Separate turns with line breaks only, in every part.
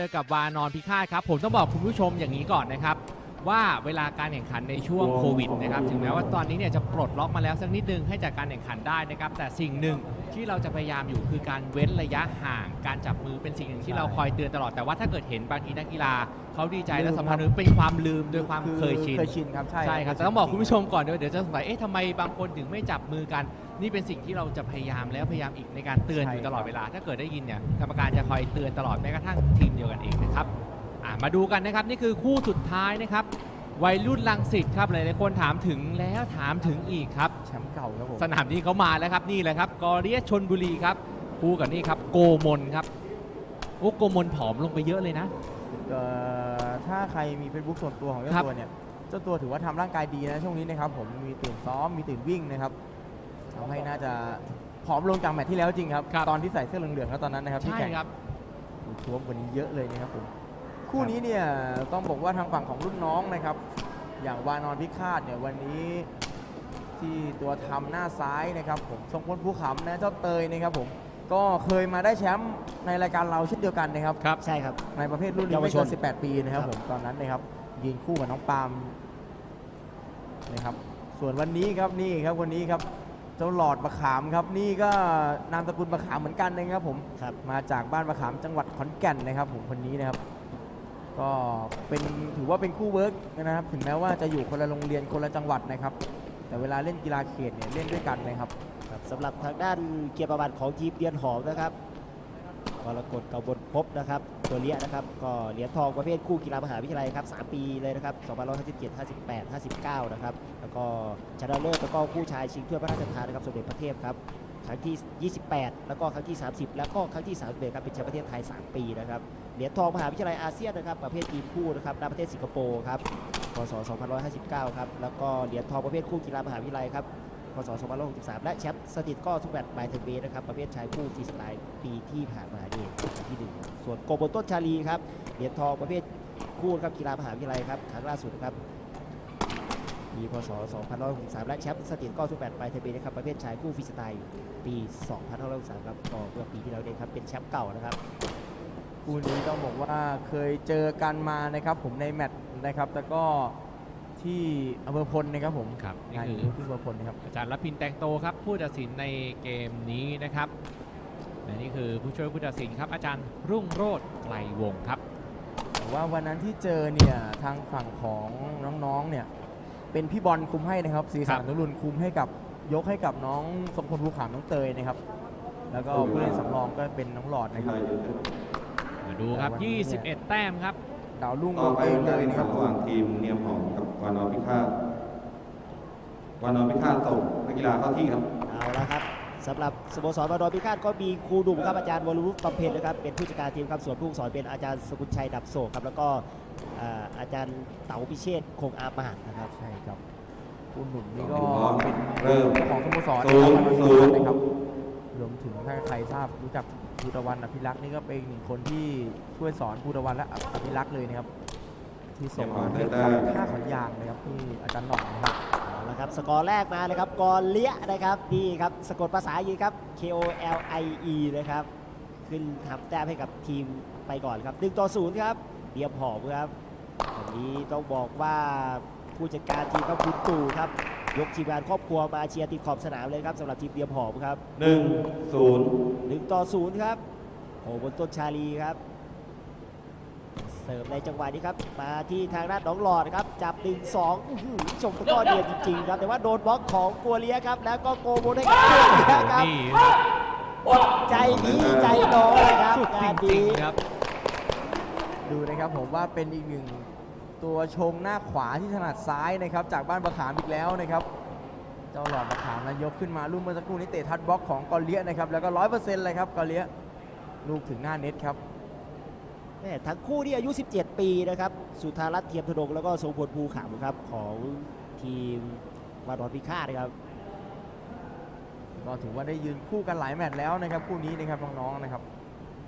เจอกับวานอนพิฆาตครับ ผมต้องบอกคุณผู้ชมอย่างนี้ก่อนนะครับ ว่าเวลาการแข่งขันในช่วงโควิดนะครับถึงแม้ว่าตอนนี้เนี่ยจะปลดล็อกมาแล้วสักนิดนึงให้จากการแข่งขันได้นะครับแต่สิ่งหนึ่งที่เราจะพยายามอยู่คือการเว้นระยะห่างการจับมือเป็นสิ่งหนึ่งที่เราคอยเตือนตลอดแต่ว่าถ้าเกิดเห็นบางทีนักกีฬาเขาดีใจและสัมพันธ์เป็นความลืมโดยความเคยชิน
เคยชินครับ ใช่
ใช่ครับแต่ต้องบอกคุณผู้ชมก่อนด้วยเดี๋ยวจะสงสัยเอ๊ะทำไมบางคนถึงไม่จับมือกัน นี่เป็นสิ่งที่เราจะพยายามแล้วพยายามอีกในการเตือนอยู่ตลอดเวลา ถ้าเกิดได้ยินเนี่ยกรรมการจะคอยเตือนตลอดแม้กระทั่งทีมเดียวกันเองนะครับอะมาดูกันนะครับนี่คือคู่สุดท้ายนะครับวัยรุ่นลังสิตครับหลายๆคนถามถึงแล้วถามถึงอีกครับ
แชมป์เก่าครับผม
สนามนี้เขามาแล้วครับนี่เลยครับกอเรียชนบุรีครับคู่กับนี่ครับโกมลครับโอ้โกมลผอมลงไปเยอะเลยนะ
เอ่อถ้าใครมี Facebook ส่วนตัวของเจ้า
ครับ
ตัวเนี่ยเจ้าตัวถือว่าทำร่างกายดีนะช่วงนี้นะครับผมมีตื่นซ้อมมีตื่นวิ่งนะครับ ทำให้น่าจะผอมลงจากแมตช์ที่แล้วจริงครับ
ครับ
ตอนที่ใส่เสื้อเหลืองๆแล้วตอนนั้นนะครับที่
ใช่
แข่ง
ครับ
ดูท้วมกว่านี้เยอะเลยนะครับผมคู่นี้เนี่ยต้องบอกว่าทางฝั่งของรุ่นน้องนะครับ อย่างวานอนพิฆาตเนี่ยวันนี้ที่ตัวทำหน้าซ้ายนะครับ ผมทรงพลภูขำนะเจ้าเตยนะครับผมก็เคยมาได้แชมป์ในรายการเราเช่นเดียวกันนะครับ
ครับ
ใช่ครับ
ในประเภทรุ่นนี้
เยาว
ไม่
ช
เกิ
น
น18 ปีนะครับ
ครับ
ผมตอนนั้นนะครับยืนคู่กับน้องปาล์มนะครับ ส่วนวันนี้ครับนี่ครับวันนี้ครับ เจ้าหลอดมะขามครับ นี่ก็นามสกุลมะขามเหมือนกันนะครับผม
ครับ
มาจากบ้านมะขามจังหวัดขอนแก่นนะครับผมคนนี้นะครับ ก็เป็นถือว่าเป็นคู่เวิร์กนะครับ ถึงแม้ว่าจะอยู่คนละโรงเรียนคนละจังหวัดนะครับ แต่เวลาเล่นกีฬาเขตเนี่ยเล่นด้วยกันนะครับ
ครับสำหรับทางด้านเกียรติประวัติของทีมเดียนหอมนะครับกรกฎกบล ภพนะครับตัวเลี้ยนะครับก็เหรียญทองประเภทคู่กีฬามหาวิทยาลัยครับ3ปีเลยนะครับ2557 58 59 นะครับ แล้วก็ชนะเลิศแล้วก็คู่ชายชิงถ้วยพระราชทานนะครับสมเด็จพระเทพครับครั้งที่ 28 แล้วก็ครั้งที่ 30 แล้วก็ครั้งที่31ครับเป็นแชมป์ประเทศไทย 3 ปีนะครับเหรียญทองมหาวิทยาลัยอาเซียนนะครับประเภททีมคู่นะครับณประเทศสิงคโปร์ครับพศ 2559 ครับแล้วก็เหรียญทองประเภทคู่กีฬามหาวิทยาลัยครับ พศ2563 และแชมป์สถิตก็ทุกแมตช์บายเทเบสนะครับ ประเภทชายคู่ฟรีสไตล์ปีที่ผ่านมานี่เองที่หนึ่งส่วนโกโบต้นชาลีครับ เหรียญทองประเภทคู่ครับกีฬามหาวิทยาลัยครับครั้งล่าสุดครับปีพศ2563 และแชมป์สถิตก็ทุกแมตช์บายเทเบสนะครับ ประเภทชายคู่ฟรีสไตล์ปี 2563 ครับก็เมื่อปีที่แล้วเองครับเป็นแชมป์เก่านะครับ
คู่นี้ต้องบอกว่าเคยเจอกันมานะครับผมในแมตช์นะครับแต่ก็ ที่อำเภอพลนะครับผม
ครับนี่
งาน
คือ
นี้ที่อำเภอพลนะครับ
อาจารย์รพินแตงโตครับ ผู้ตัดสินในเกมนี้นะครับและนี่คือผู้ช่วยผู้ตัดสินครับ อาจารย์รุ่งโรจน์ไกลวงศ์ครับ
แต่ว่าวันนั้นที่เจอเนี่ยทางฝั่งของน้องๆเนี่ยเป็นพี่บอลคุมให้นะครับศรี
ครั
สา
บ
รนุรุณคุมให้กับยกให้กับน้องสมพลภูขามน้องเตยนะครับ แล้วก็ผู้เล่นสำรองก็เป็นน้องหลอดนะครับ
มาดูครับ
วันนี้เนี่ย
21 แต้มครับ
ดาวรุ่ง
ต่อไป
เอง
เป็น
เล
การ
ย
แข่ง
นะค
ขั
รั
น
บ
ระหว่างทีมเนียมหอมกับ วานอนพิฆาตวานอนพิฆาตส่งนักกีฬาเข้าที่ครับ
เอาละครับสำหรับสโมสรวานอนพิฆาตก็มีครูหนุ่มครับอาจารย์วรวุฒิบำเพ็ญนะครับเป็นผู้จัดการทีมครับส่วนผู้ฝึกสอนเป็นอาจารย์สกุลชัยดับโศกครับแล้วก็อ่าอาจารย์เต๋าพิเชษฐ์คงอามาหนนะครับ
ใช่ครับคุณหนุ่มนี่ก็
พร้อม
เป็น
เริ่ม
เจ้าของสโมสร
ศูนย์
นะครับ
ศูนย์
นะครับรวมถึงถ้าใครทราบรู้จักภูตะวันอภิรักษ์นี่ก็เป็นอีกหนึ่งคนที่ช่วยสอนภูตะวันและอภิรักษ์เลยนะครับ ที่ส่งมาเพื่อทำท่าขอนยางนะครับที่อาจารย์หน่องนะครับ
เอาละครับสกอร์แรกมาเลยครับกอเลี้ยนะครับนี่ครับสะกดภาษาอังกฤษครับ K O L I E นะครับขึ้นทำแต้มให้กับทีมไปก่อนครับ1ต่อ0ครับเดียมหอมครับวันนี้ต้องบอกว่าผู้จัดการทีมครับคุณตู่ครับ ยกทีมงานครอบครัวมาเชียร์ติดขอบสนามเลยครับสำหรับทีมเดียมหอมครับ
หนึ่งศูนย์
1ต่อ0ครับโอ้บนต้นชาลีครับ เสิร์ฟในจังหวะนี้ครับ มาที่ทางด้านหน้องหลอดครับ จับ1 2อื้อหือชมตะกร้อเดียนจริงๆครับ แต่ว่าโดนบล็อกของกัวเลียครับ แล้วก็โกโบได้กับกัวเลียครับ
นี่ครับ
ใจดีใจน้อยครับ
สุดจ
งาน
ริ
นี้
งๆครับ
ดูนะครับผมว่าเป็นอีกหนึ่งตัวชงหน้าขวาที่ถนัดซ้ายนะครับ จากบ้านประขามอีกแล้วนะครับเจ้าหลอดประขามนะยกขึ้นมาลูกเมื่อสักครู่นี้เตะทัดบล็อกของกอลเลียนะครับแล้วก็ร้อยเปอร์เซ็นต์เลยครับกอลเลียลูกถึงหน้าเน็ตครับ
แม่ทั้งคู่ที่อายุ 17 ปีนะครับสุธารัตน์เทียมธนงแล้วก็ทรงพลภูขำครับของทีมวานอนพิฆาตนะครับ
ก็ถือว่าได้ยืนคู่กันหลายแมตช์แล้วนะครับคู่นี้นะครับน้องๆนะครับ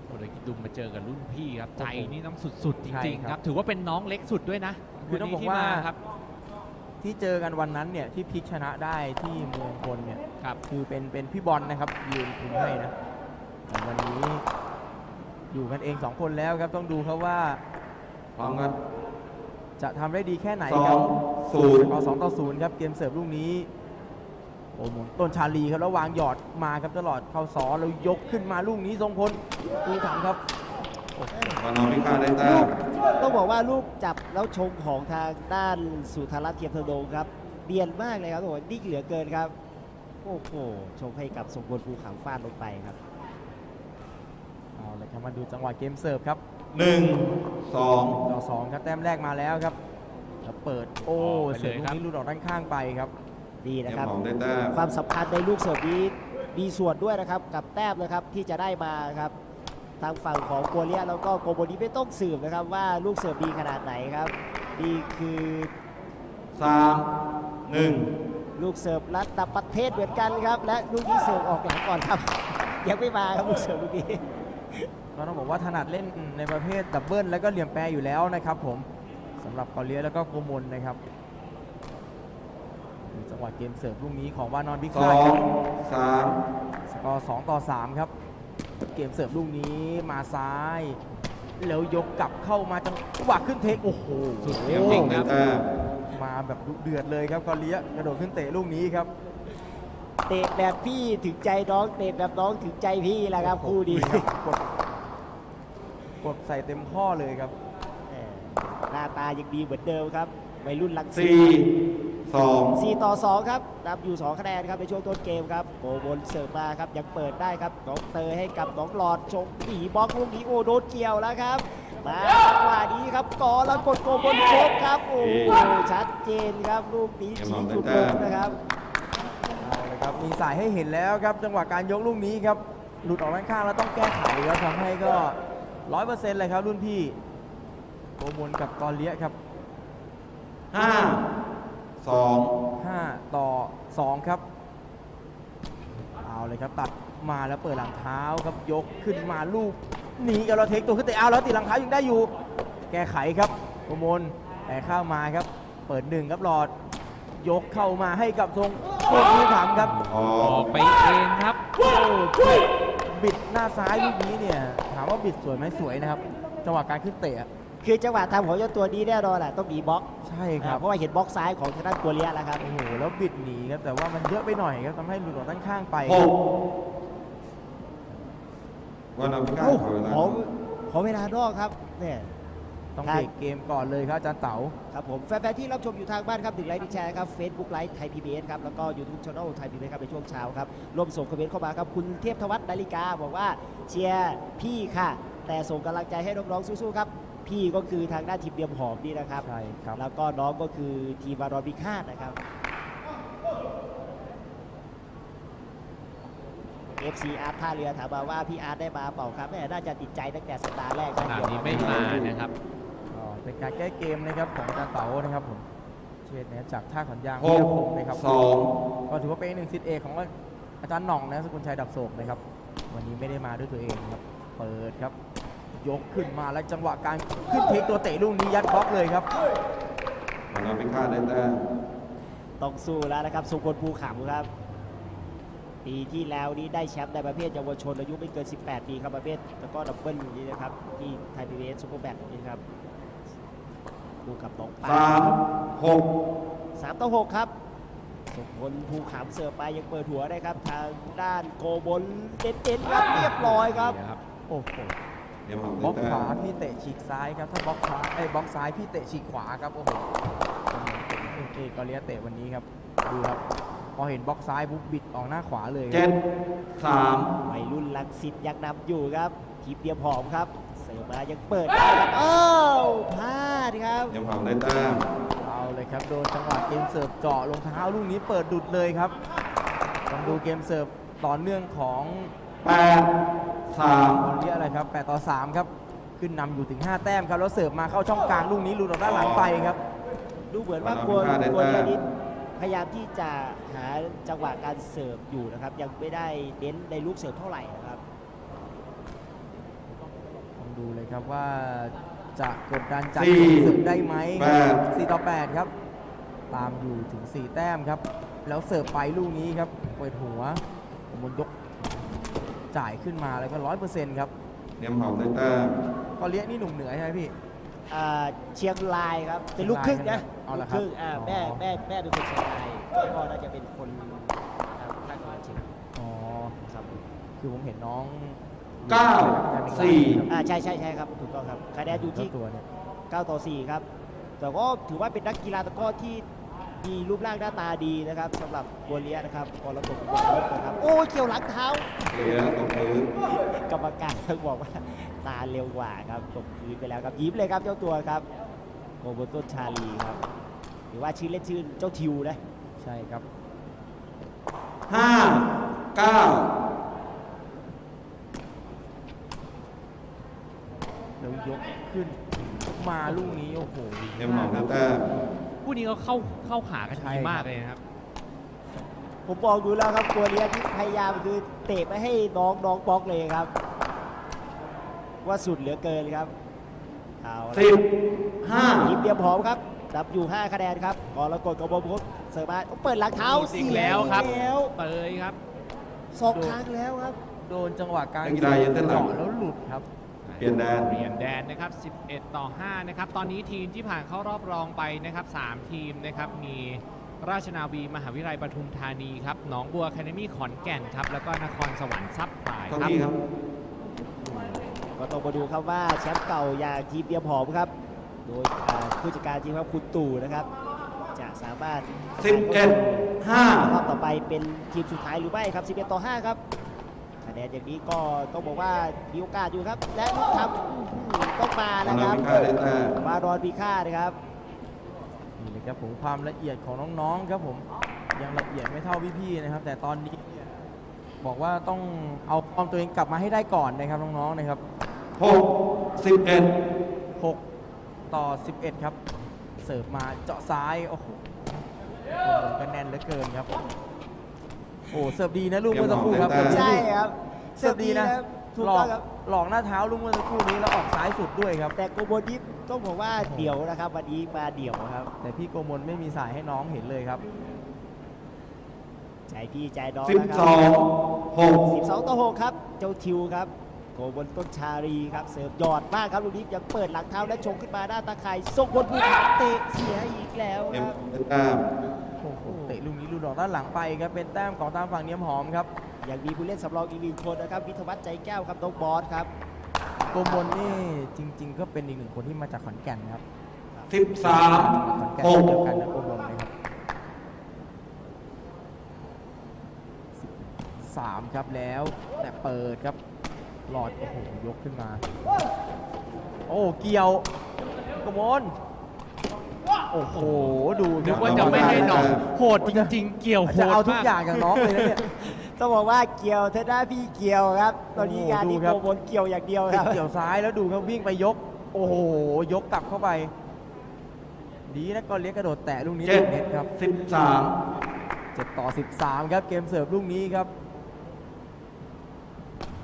โอ้โหดุมมาเจอกับรุ่นพี่ครับใจนี่ต้องสุดๆจ
ใช่
ริง
ค
ๆ
รับ
ครับ ถือว่าเป็นน้องเล็กสุดด้วยนะ
คือต้อง
น
บอก
นี้ที่
ว่า
มครับ
ที่เจอกันวันนั้นเนี่ยที่พลิกชนะได้ที่เมืองพลเนี่ย
ครับ
คือเป็นเป็นพี่บอลนะครับยืนคุมให้นะแต่วันนี้ อยู่กันเองสองคนแล้วครับต้องดูครับว่า
พร้อมครับ
จะทำได้ดีแค่ไหน
สอ
ครั
ง
บ
ศูนย์
เอาสองต่อศูนย์ครับเกมเสิร์ฟลูกนี้โอ้หมุนต้นชาลีครับแล้ววางหยอดมาครับตลอดเข้าสอแล้วยกขึ้นมาลูกนี้ทรงพลดูถังครับ
วานอนพิฆาตได้แต้ม
ต้องบอกว่าลูกจับแล้วชงของทางด้านสุธารัตน์เทียมเทอร์โดงครับเบียนมากเลยครับโอ้โหนิ่งเหลือเกินครับ โอ้โหชงให้กับสมบูรณ์ภูขังฟาดลงไปครับ
เอาเลยครับมาดูจังหวะเกมเสิร์ฟครับ
หนึ่งสอง
ต่อสองครับแต้มแรกมาแล้วครับแล้วเปิดโอ้
ออกไป
เสิร์ฟ
เลย
ลูก
ครับ
นี้หลุดออกด้านข้างไปครับ
ดี
เตรี
นะ
ยม
ครับ
หอมได้แต้ม
ความสำคัญในลูกเสิร์ฟนี้มีส่วนด้วยนะครับกับแต้มนะครับที่จะได้มาครับ ทางฝั่งของกัวเลียแล้วก็โกโบนี้ไม่ต้องสืบนะครับว่าลูกเสิร์ฟดีขนาดไหนครับดีคือ
สามหนึ่ง
ลูกเสิร์ฟระดับประเทศเหมือนกันครับ และลูกนี้เสิร์ฟออกหลังก่อนครับ ยังไม่มาครับลูกเสิร์ฟลูกนี้
ก็ต้องบอกว่าถนัดเล่นในประเภทดับเบิลแล้วก็เหลี่ยมแปรอยู่แล้วนะครับผมสำหรับเกาหลีแล้วก็โกมลนะครับดูจังหวะเกมเสิร์ฟลูกนี้ของวานอนพิ
ส
ฆา
อ
ตค
ง
รับ
สาม
สกอร์2ต่อ3ครับ เกมเสิร์ฟลูกนี้มาซ้าย แล้วยกกลับเข้ามาจังหวะขึ้นเทคโอ้โห
สุด
เต
เยี่
รี
ย
ย
ม
ม
จริ
ห
ง
อม
ค
ได้
รับ
แต้ม
มาแบบดุเดือดเลยครับเกาหลีกระโดดขึ้นเตะลูกนี้ครับ
เตะแบบพี่ถึงใจน้องเตะแบบน้องถึงใจพี่แหละครับคู่ดี
ครับกดกดใส่เต็มข้อเลยครับ
แหม่หน้าตายังดีเหมือนเดิมครับวัยรุ่นลังสิ
สี่
ต
สอง
สี่ต่อ2ครับนำอยู่2คะแนนครับในช่วงต้นเกมครับโกบนเสิร์ฟมาครับยังเปิดได้ครับน้องเตยให้กับน้องหลอดชงหนีบล็อกลูกนี้โอ้โดนเกี่ยวแล้วครับมาจังหวะนี้ครับกอแล้วกดโกบนชกครับโอ้โหชัดเจนครับลูกนี้ชี้จุดลงนะครับ
เอาเลยครับ มีสายให้เห็นแล้วครับ จังหวะการยกลูกนี้ครับ หลุดออกด้านข้างแล้วต้องแก้ไขครับทำให้ก็ร้อยเปอร์เซ็นต์เลยครับ รุ่นพี่โกมลกับกอเลียครับ
ห้าสอง
5ต่อ2ครับ เอาเลยครับตัดมาแล้วเปิดหลังเท้าครับยกขึ้นมาลูกหนีกับเราเทคตัวขึ้นเตะเอาแล้วติดหลังเท้ายังได้อยู่ แก้ไขครับโกมลแต่เข้ามาครับ เปิดหนึ่งครับหลอดยกเข้ามาให้กับทรง โคตรผู้ถามครับ
ออ
ออกกไปเองครับ
โอ้บิดหน้าซ้ายลูกนี้เนี่ย ถามว่าบิดสวยไหมสวยนะครับ จังหวะการขึ้นเตะอะ
คือจังหวะทำของเจ้าตัวนี้แน่นอนแหละต้องหนีบล็อก
ใช่ครั
อ่า
บ
เพราะว่าเห็นบล็อกซ้ายของทางด้านกัวเลียแล้วครับ
โอ้โห แล้วบิดหนีครับ แต่ว่ามันเยอะไปหน่อยครับทำให้หลุดออกด้านข้างไป
หกวานอนพิฆาต
โอ้
ขอเวลา
ขอขอเวลานอกครับเนี่ย
ต้องเบรกเกมก่อนเลยครับอาจารย์เต๋า
ครับผมแฟนๆที่รับชมอยู่ทางบ้านครับถึงไลค์ถึงแชร์ครับ Facebook ไลฟ์ไทยพีบีเอสครับแล้วก็ YouTube Channel ไทยพีบีเอสครับในช่วงเช้าครับร่วมส่งคอมเมนต์เข้ามาครับคุณเทพธวัฒน์นาฬิกาบอกว่าเชียร์พี่ค่ะ แต่ส่งกำลังใจให้น้องๆสู้ๆครับพี่ก็คือทางด้านทีมเดียมหอมนี่นะครับ
ใช่ครับ
แล้วก็น้องก็คือทีมวารอนพิฆาตนะครับ FC อาร์ตท่าเรือถามมาว่าพี่อาร์ตได้มาเปล่าครับแม่น่าจะติดใจตั้งแต่สัปดาห์แรก
ขนาดนี้ไม่มานะครับ
ก็เป็นการแก้เกมนะครับของอาจารย์เต๋านะครับผมเชษนะครับจากท่าขอนยาง
ห
วิท
ก
ยาคมนะครับ
สอง
ก็ถือว่าเป็นอีกหนึ่งสิทธิ์เอกของอาจารย์หน่องนะสกุลชัยดับโศกนะครับ วันนี้ไม่ได้มาด้วยตัวเองครับ เปิดครับ ยกขึ้นมาแล้วจังหวะการขึ้นเทคตัวเตะลูกนี้ยัดบล็อกเลยครับ
วานอนพิฆาตได้แต้ม
ต้องสู้แล้วนะครับสุกลภูขำครับ ปีที่แล้วนี้ได้แชมป์ในประเภทเยาวชนอายุไม่เกิน 18 ปีครับประเภทแล้วก็ดับเบิลนี้นะครับที่ไทยพีบีเอสซูเปอร์แบทนี้นะครับดูกับน้องปา
สามหก
สามต่อหกครับสุพลภูขำเสิร์ฟไปยังเปิดหัวได้ครับ ทางด้านโกบนเด็ดๆครับเรียบร้อยครับ
โอ้โห
เตรียมหอม
บล็อก
ได้
ข
แต้
วามพี่เตะฉีกซ้ายครับถ้าบล็อกขวาไอ้ยบล็อกซ้ายพี่เตะฉีกขวาครับโอ้โหเอกเอกอเลียเตะวันนี้ครับดูครับ พอเห็นบล็อกซ้ายปุ๊บบิดออกหน้าขวาเลยค
เจ็
รับ
ดสาม
วัยรุ่นลังสิตยังนำอยู่ครับ ทีมเดียมหอมครับ เสิร์ฟมายังเปิดได้ครับอ้าวพลาดครับ
เตรียมหอมได้แต้ม
เอาเลยครับโดนจังหวะเกมเสิร์ฟเจาะลงเท้าลูกนี้เปิดดุดเลยครับต้องดูเกมเสิร์ฟต่อเนื่องของ
แปดสาม
บอลเรียอะไรครับ8ต่อ3ครับขึ้นนำอยู่ถึง 5 แต้มครับแล้วเสิร์ฟมาเข้าช่องกลางลูกนี้หลุดออกด้านหลังไปครับ
ดูเหมือนว่ากลัวกลัวเดียนิด พยายามที่จะหาจังหวะการเสิร์ฟอยู่นะครับ ยังไม่ได้เน้นในลูกเสิร์ฟเท่าไหร่นะครับ
ต้องดูเลยครับว่าจะกดดันจากเกมเสิร์ฟได้ไหมครับ4ต่อ8ครับ ตามอยู่ถึง4แต้มครับ แล้วเสิร์ฟไปลูกนี้ครับเปิดหัวบนยกจ่ายขึ้นมาแล้วก็100%ครับ
เนียมหอมได้แต้ม
ก็เลี้ยนี่หนุ่มเหนือใช่ไหมพี่
อ่า เชียงรายครับเป็นลูกครึ่งนะ
เอา
ลู
ละ
ก
ครับ
ครึ่งอ่า
อ๋อ
แม่แม่แม่เป็นคนเชียงรายพ่อน่าจะเป็นคนทางภาคตะวันออกเฉียง
อ๋อ
ครับ
คือผมเห็นน้อง
เก้าสี่
อ่าใช่ใช่ใช่ครับถูกต้องครับคะแนนอยู่ที่
ตัวเนี่ย
9ต่อ4ครับ แต่ก็ถือว่าเป็นนักกีฬาตะกร้อที่มีรูปร่างหน้าตาดีนะครับสำหรับบัวเลียนะครับกรกฎบัวลบนะครับ โอ้ยเกี่ยวหลังเท้า
เหลือตกพื้น
กรรมการต้องบอกว่า ตาเร็วกว่าครับตกพื้นไปแล้วครับยิ้มเลยครับเจ้าตัวครับโกโบต้นชาลีครับหรือว่าชื่อเล่นชื่อเจ้าทิวนะ
ใช่ครับ
ห้าเก้า
แล้วยกขึ้นมาลูกนี้โอ้โห
เนียมหอมได้แต้ม
คู่นี้ก็เข้าเข้าขากัน
ใช่
ดี
ครับ
มากเลยนะครับ
ผมบอกดูแล้วครับบัวเลียที่พยายามคือเตะไม่ให้น้องน้องบล็อกเลยครับ ว่าสุดเหลือเกินครับเอาละ
สิบห้า
ทีมเดียมหอมครับนับอยู่ 5 คะแนนครับกรกฎกบพเสิร์ฟมาเปิดหลังเท้า
หลุดอีกแล้วครับ
เสียแล้ว
เตยครับ
สองครั้งแล้วครับ
โดนจังหวะการ
นักกีฬายืนเต้นหลัง
เจาะแล้วหลุดครับ
เปลี่ยนแดน
เปลี่ยนแดนนะครับ 11 ต่อ 5 นะครับ ตอนนี้ทีมที่ผ่านเข้ารอบรองไปนะครับ 3 ทีมนะครับ มีราชนาวีมหาวิทยาลัยปทุมธานีครับ หนองบัวแคนามีขอนแก่นครับ แล้วก็นครสวรรค์ซับปลาย
เท่า
ครับ
นี้ครับ
ก็ต้องมาดูครับว่าแชมป์เก่าอย่างทีมเดียมหอมครับ โดยอ่าผู้จัดการทีมครับคุณตู่นะครับ จะสามารถ
สิบเอ็ดห้า
รอบต่อไปเป็นทีมสุดท้ายหรือไม่ครับ11ต่อ5ครับคะแนนอย่างนี้ก็ต้องบอกว่ามีโอกาสอยู่ครับ และลูกทำอื้อหือต้องมา
วา
นะ
น
ค
อ
รับ
พิฆาตได้แต้ม
มารอนพีค่าตนะครับ
นี่เลยครับผมความละเอียดของน้องๆครับผมยังละเอียดไม่เท่าพี่ๆนะครับ แต่ตอนนี้เนี่ยบอกว่าต้องเอาความตัวเองกลับมาให้ได้ก่อนนะครับน้องๆนะครับ
หกสิบเอ็ด
6ต่อ 11 ครับ เสิร์ฟมาเจาะซ้ายโอ้โหโอ้โหก็แน่นเหลือเกินครับ โอ้เสิร์ฟดีนะลูกเมื่อสักครู่ครับ
ใช่ครับ
เสิร์ฟดีนะ
ถูก
หล
ต้
อ
อกงครับ
หลอกหน้าเท้าลูกเมื่อสักครู่นี้แล้วออกซ้ายสุดด้วยครับ
แต่โกโบยิปต้องบอกว่าเดี่ยวนะครับวันนี้มาเดี่ยวครับ
แต่พี่โกมลไม่มีสายให้น้องเห็นเลยครับ
ใจพี่ใจน้อง
สิบ
นะค
ส
รั
องหก
12ต่อ6ครับ เจ้าทิวครับ โกบนต้นชาลีครับเสิร์ฟยอดมากครับลูกนี้ยังเปิดหลังเท้าและชงขึ้นมาหน้าตาข่ายส่งบนภูเขาเตะเสียอีกแล้ว
เนีย
ค
ม
รับ
ได้แต้ม
โอ้โหเตะลูกนี้ลูกดอกด้านหลังไปครับเป็นแต้มของทางฝั่งเนียมหอมครับ
ยังมีผู้เล่นสำรองอีกหนึ่งคนนะครับวิทยาวัฒน์ใจแก้วครับน้องบอสครับ
โกมลนี่จริง ๆ ก็เป็นอีกหนึ่งคนที่มาจากขอนแก่นนะครับ
สิบสาม
ขอนแก่น
หก
เดียวกันนะโกมลนะครับสามครับแล้วแต่เปิดครับ หลอด โอ้โห ยกขึ้นมา โอ้ เกี่ยวโกมลโอ้โห ดูค
นึ
รั
ก
บ
ว่าจะไม่ให้น้องโหดจริง ๆ เกี่ยวโห
จะ
ด
เอาทุก
มาก
อย่างจากน้องเลยนะเนี่ย
ต้องบอกว่าเกี่ยวเทด้าพี่เกี่ยวครับ ตอนนี้
โอ้โห
งานนี้
ดูครับ
โกบนเกี่ยวอย่างเดียว
ติ
ค
ด
รับ
เกี่ยวซ้ายแล้วดูครับวิ่งไปยก โอ้โห ยกกลับเข้าไป ดีนะก็เลี้ยกกระโดดแตะลูกนี้
เจ็ด
ติดเน็ตครับ
สิบสาม
7ต่อ 13 ครับ เกมเสิร์ฟลูกนี้ครับ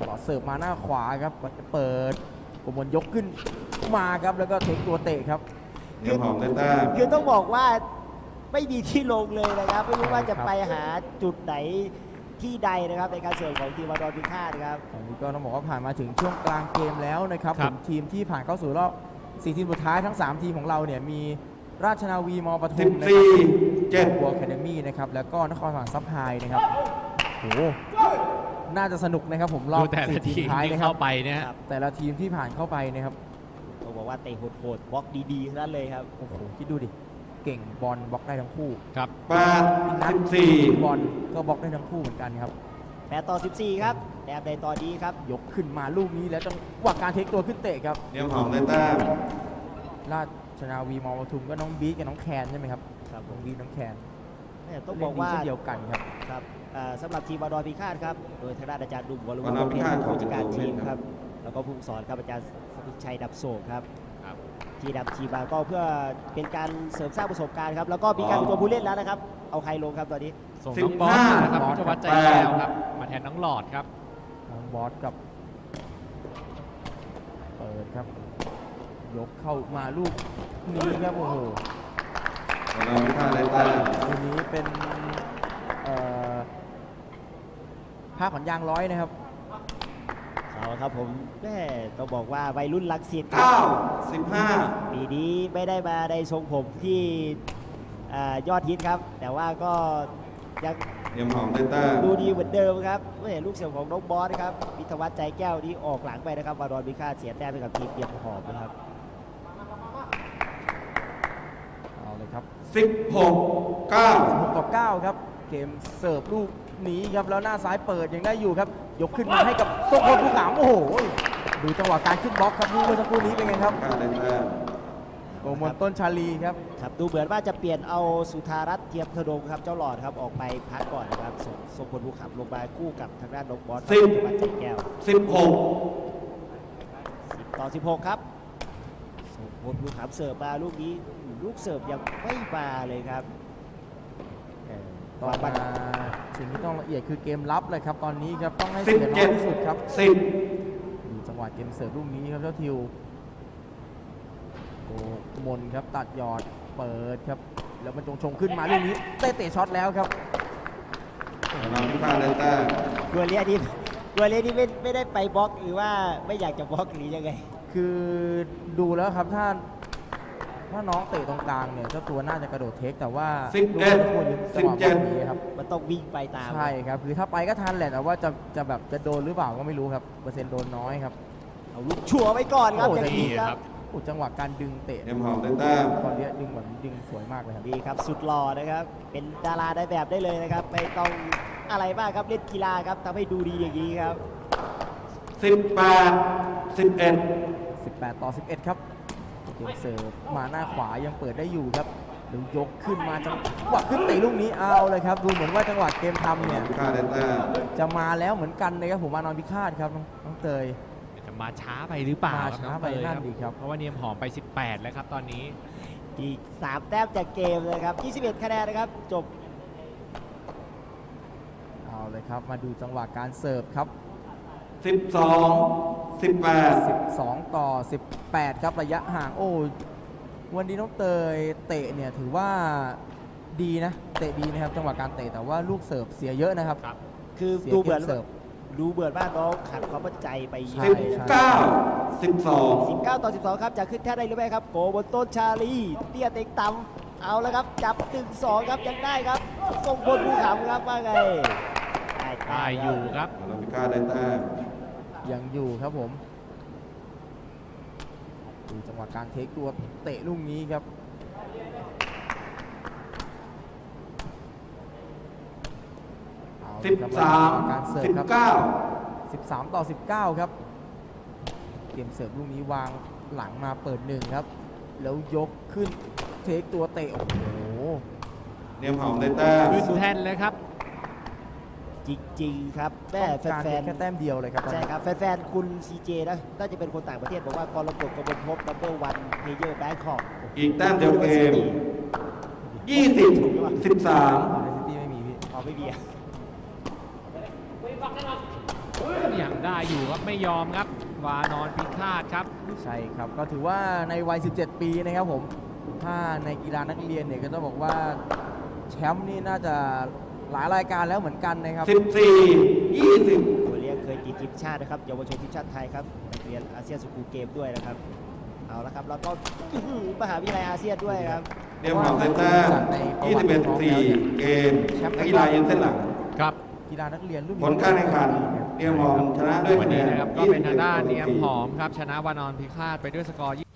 ต่อเสิร์ฟมาหน้าขวาครับก่อนจะเปิดกมลยกขึ้นมาครับแล้วก็เทคตัวเตะครับ
เนียมหอมได้แต้ม
คือต้องบอกว่าไม่มีที่ลงเลยนะครับ ไม่รู้ว่าจะไปหาจุดไหนที่ใดนะครับในการเสิร์ฟของทีมวารอนพิฆาตนะครับ
ตอนนี้ก็ต้องบอกว่าผ่านมาถึงช่วงกลางเกมแล้วนะครับ
ครั
ผ
บ
มทีมที่ผ่านเข้าสู่รอบ4ทีมสุดท้ายทั้ง 3 ทีมของเราเนี่ยมีราชนาวีมอปทุ
สิ
ม
บ
นะค
สี่
รับ
เจ็ด
บัวแคเดมี่นะครับแล้วก็นครสวรรค์ซับไฮนะครับโห น่าจะสนุกนะครับผมรอ
ดู
บ
แต่ละ
สี่ที
ที
ม
ม
ท้าย
ที่
นะครั
เข้า
บ
ไปเนี่ย
ครับ
แต่ละทีมที่ผ่านเข้าไปนะครับ
ต้องบอกว่าเตะโหดๆบล็อกดีๆทั้งนั้นเลยครับ
โอ้โหคิดดูดิเก่งบอลบล็อกได้ทั้งคู่
ครับ
แปดสิบสี่
บอลก็บล็อกได้ทั้งคู่เหมือนกันครับ
8ต่อ 14 ครับแต้มในตอนนี้ครับ
ยกขึ้นมาลูกนี้แล้วจังหวะการเทคตัวขึ้นเตะครับ
เนียมหอมได้แต้ม
ราชนาวีมอปทุมก็น้องบีทกับน้องแคนใช่ไหมครับ
ครับ
น้องบีทน้องแคน
แม่ต้องบอกว่า
เล่นดีเช่นเดียวกันครับ
ครับอ่า สำหรับทีมวารอนพิฆาตครับ โดยทางด้านอาจารย์ดุมวรวุ
วารอนพิฆาต
ผู้จัดการ
เขาจะ
ทีม
เล่น
ค
ครั
รับ
บ
แล้วก็ผู้ฝึกสอนครับอาจารย์สมิทชัยดับโศกครับ
ครับ
ที่นำทีมมาก็เพื่อเป็นการเสริมสร้างประสบการณ์ครับ แล้วก็มีการเป็นตัวผู้เล่นแล้วนะครับ เอาใครลงครับตอนนี้
ส่ง
สิบ
น้องบอส
ห้า
นะครับ
บอ
พิ
ส
ทยวัฒน์ใจ
แปด
แก้วครับ มาแทนน้องหลอดครับ
น้องบอสกับ เปิดครับ ยกเข้ามาลูกนี้ครับโอ้โห
วานอพิฆาตได้แต้ม
ลูกนี้เป็นเอ่อ ผ้าขนยางร้อยนะครับ
คเอาละครับผมแม่ต้องบอกว่าวัยรุ่นลักสิตครับ
เก้าสิบห้า
ปีนี้ไม่ได้มาในทรงผมที่อ่ายอดฮิตครับ แต่ว่าก็ยัง
เนียมหอมได้แต้ม
ดูดีเหมือนเดิมครับไม่เห็นลูกเสียงของน้องบอสนะครับวิทยาวัฒน์ใจแก้วที่ออกหลังไปนะครับวารอนพิฆาตเสียแต้มไปกับทีมเตรียมหอมนะครับ
เอาเลยครับ
สิบหกเก้า
6ต่อ9ครับ เกมเสิร์ฟลูก นี้ครับแล้วหน้าซ้ายเปิดยังได้อยู่ครับ ยกขึ้นมาให้กับทรงพลภูขามโอ้โหดูจังหวะการขึ้นบล็อกครับลูกเมื่อสักครู่นี้เป็นไงครับ
การได้แต้ม
โกมลต้นชาลีครับ
ครับดูเหมือนว่าจะเปลี่ยนเอาสุธารัตน์เทียมธนงครับเจ้าหลอดครับออกไปพักก่อนนะครับส่งส่งผลภูขามลงมาคู่กับทางด้านน้องบอสครับวิทยาวัฒน์ใจแก้ว
สิบหก
10ต่อ 16 ครับส่งผลภูขามเสิร์ฟมาลูกนี้อืมลูกเสิร์ฟยังไม่มาเลยครับเออ
ต่อ
ความ
มา
บัด
สิ่งที่ต้องละเอียดคือเกมรับเลยครับ ตอนนี้ครับต้องให้
สิบ
เสียน้อ
เจ็
ย
ด
ที่สุดครับ
สิบ
ดูจังหวะเกมเสิร์ฟลูกนี้ครับเจ้าทิวโกมลครับตัดหยอดเปิดครับ แล้วมันจงชงขึ้นมาลูกนี้เตะเตะช็อตแล้วครับ
วานอนพิฆาตได้แต้ม
กัวเลียนี่กัวเลียนี่ไม่ไม่ได้ไปบล็อกหรือว่าไม่อยากจะบล็อกหรือยังไง
คือดูแล้วครับถ้า ถ้าน้องเตะตรงกลางเนี่ยเจ้าตัวน่าจะกระโดดเทคแต่ว่า
สิบเอ็ด
ลูกนี้จังหวะ
สิบเจ็ด
บอลหนีครับ
มันต้องวิ่งไปตาม
ใช่ครับคือถ้าไปก็ทันแหละแต่ว่าจะจะแบบจะโดนหรือเปล่าก็ไม่รู้ครับเปอร์เซ็นต์โดนน้อยครับ
เอาลูกชัวร์ไว้ก่อนครับ
โอ้
อย่าง
แต่
นี้
นี่
ค
ครั
รับ
บ
โอ้จังหวะการดึงเตะ
เนียมหอมได้แต้ม
ตอนนี้ดึงแบบดึงสวยมากเลยครับ
ดีครับสุดหล่อนะครับ เป็นดาราได้แบบได้เลยนะครับ ไม่ต้องอะไรมากครับเล่นกีฬาครับทำให้ดูดีอย่างนี้ครับ
สิบแปดสิบเอ็ด
18 ต่อ 11 ครับ เกมเสิร์ฟมาหน้าขวายังเปิดได้อยู่ครับเดี๋ยวยกขึ้นมาจังหวะขึ้นเตะลูกนี้เอาเลยครับ ดูเหมือนว่าจังหวะเกมทำเนี่ย
พิฆาตได้แต้ม
จะมาแล้วเหมือนกันนะครับผมมานอนพิฆาตครับน้องน้องเตย
จะมาช้าไปหรือเปล่า
มาช้าไป
ครับ
นั่นดิครับ
เพราะว่าเนียมหอมไป 18 แล้วครับตอนนี้
อีก 3 แต้มจากเกมเลยครับ 21 คะแนนนะครับจบ
เอาเลยครับมาดูจังหวะการเสิร์ฟครับ
สิบสองสิบแปด
12 ต่อ 18 ครับระยะห่างโอ้วันนี้น้องเตยเตะเนี่ยถือว่าดีนะ เตะดีนะครับจังหวะการเตะแต่ว่าลูกเสิร์ฟเสียเยอะนะครับ
คือ
เสีย
ดูเห
เก
มือน
มเสิร์ฟ
ดูเหมือนว่าน้องขัดความมั่นใจไปเย
ใช่
สิบ
อะ
เก้าสิบสอง
19 ต่อ 12 ครับจะขึ้นแท่นได้หรือไม่ครับ โกบนต้นชาลีเตี้ยเต็งต่ำเอาแล้วครับ จับตึงสองครับยังได้ครับส่งบนภูเขาครับว่าไงได้แต้ม
ได้อยู่ครับ
วานอนพิฆาตได้แต้ม
ยังอยู่ครับผมดูจังหวะการเทคตัวเตะลูกนี้ครับเอ
สิบ
ละครับ
สาม
จังหวะการเสิร์
สิ
ฟ
บ
ครับ
เก้า
13ต่อ19ครับ เกมเสิร์ฟลูกนี้วางหลังมาเปิดหนึ่งครับ แล้วยกขึ้นเทคตัวเตะโอ้โห
เนียมหอมได้แต้ม
ขึ้นแท่นเลยครับ
จริง ๆ ครับแม่
ต้องการ
แฟ
เพีย
น
งแค่แต้มเดียวเลยครับ
ๆใช่ครับแฟนๆคุณ CJ นะน่าจะเป็นคนต่างประเทศบอกว่ากรกฎกบลพบนัมเบอร์วันเพเยอร์แบงคอก
อีกแต้มเดียวเกมยี่สิบสิบสาม
ในซิตี้ไม่มีพี่
เอาไม่มีอะ
อย่างได้อยู่ครับไม่ยอมครับวานอนพิฆาตครับ
ใช่ครับก็ถือว่าในวัย 17 ปีนะครับผมถ้าในกีฬานักเรียนเนี่ยก็ต้องบอกว่าแชมป์นี่น่าจะ หลายรายการแล้วเหมือนกันนะครับ
สิบสี่ยี่สิบ
ตัวเลี้ยงเคยติดทีมชาตินะครับเยาวชนทีมชาติไทยครับนักเรียนอาเซียนสกูลเกมด้วยนะครับ เอาละครับแล้วก็อื้อหือมหาวิทยาลัยอาเซียนด้วยครับ
เนียมหอมได้แต้มยี่สิบเอ็ดสี่เกมนักกีฬายืนเส้นหลัง
ครับ
กีฬานักเรียนรุ่น
ผลการแข่งขันเนียมหอมชนะด้วย
วัน
คะแน
นี้
น
นะครับก็เป็นทางด้านเนียมห
24
อมครับชนะวานอนพิฆาตไปด้วยสกอร์